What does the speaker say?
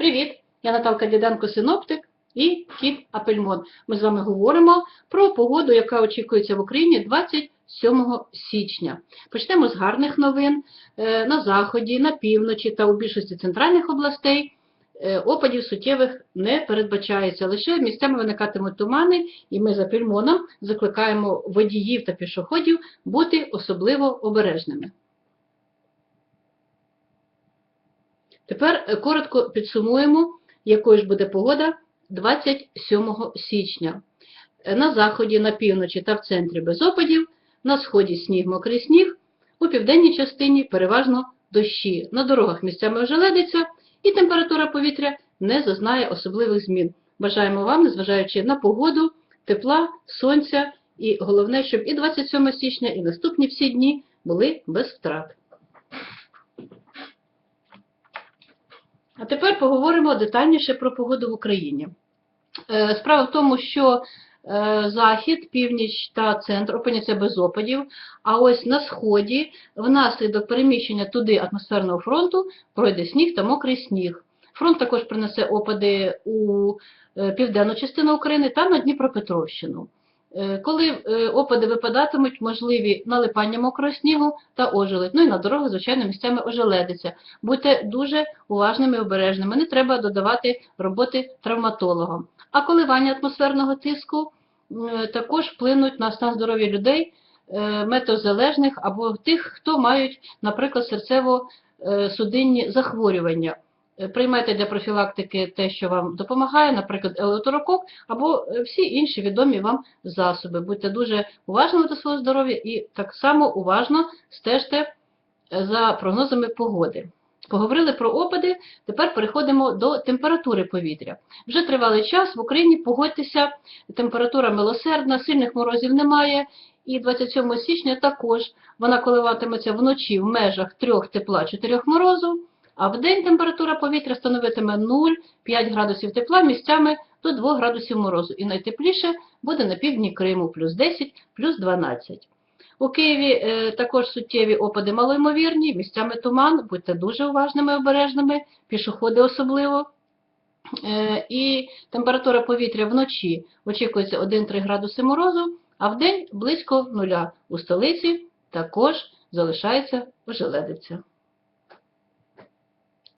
Привіт! Я Наталка Діденко, синоптик і Кіт Апельмон. Ми з вами говоримо про погоду, яка очікується в Україні 27 січня. Почнемо з гарних новин. Е, На заході, на півночі та у більшості центральних областей е, опадів суттєвих не передбачається. Лише місцями виникатимуть тумани, і ми з Апельмоном закликаємо водіїв та пішоходів бути особливо обережними. Тепер е, коротко підсумуємо, якою ж буде погода 27 січня. Е, На заході, на півночі та в центрі без опадів, на сході сніг, мокрий сніг, у південній частині переважно дощі. На дорогах місцями ожеледиться і температура повітря не зазнає особливих змін. Бажаємо вам, незважаючи на погоду, тепла, сонця і головне, щоб і 27 січня, і наступні всі дні були без втрат. А тепер поговоримо детальніше про погоду в Україні. Е, Справа в тому, що е, захід, північ та центр опиняться без опадів, а ось на сході внаслідок переміщення туди атмосферного фронту пройде сніг та мокрий сніг. Фронт також принесе опади у е, південну частину України та на Дніпропетровщину. Е, Коли е, опади випадатимуть, можливі налипання мокрого снігу та ожеледь. Ну і на дорогах, звичайно, місцями ожеледиться. Будьте дуже уважними і обережними. Не треба додавати роботи травматологам. А коливання атмосферного тиску е, також вплинуть на стан здоров'я людей, метеозалежних або тих, хто мають, наприклад, серцево-судинні захворювання. Е, Приймайте для профілактики те, що вам допомагає, наприклад, елеутерокок або е, всі інші відомі вам засоби. Будьте дуже уважними до свого здоров'я і так само уважно стежте е, за прогнозами погоди. Поговорили про опади, тепер переходимо до температури повітря. Вже тривалий час в Україні, погодьтеся, температура милосердна, сильних морозів немає, і 27 січня також вона коливатиметься вночі в межах 3 тепла, 4 морозу, а в день температура повітря становитиме 0,5 градусів тепла, місцями до 2 градусів морозу. І найтепліше буде на півдні Криму, плюс 10, плюс 12. У Києві е, також суттєві опади малоймовірні, місцями туман, будьте дуже уважними і обережними, пішоходи особливо. Е, і температура повітря вночі очікується 1-3 градуси морозу, а вдень близько нуля. У столиці також залишається ожеледиця.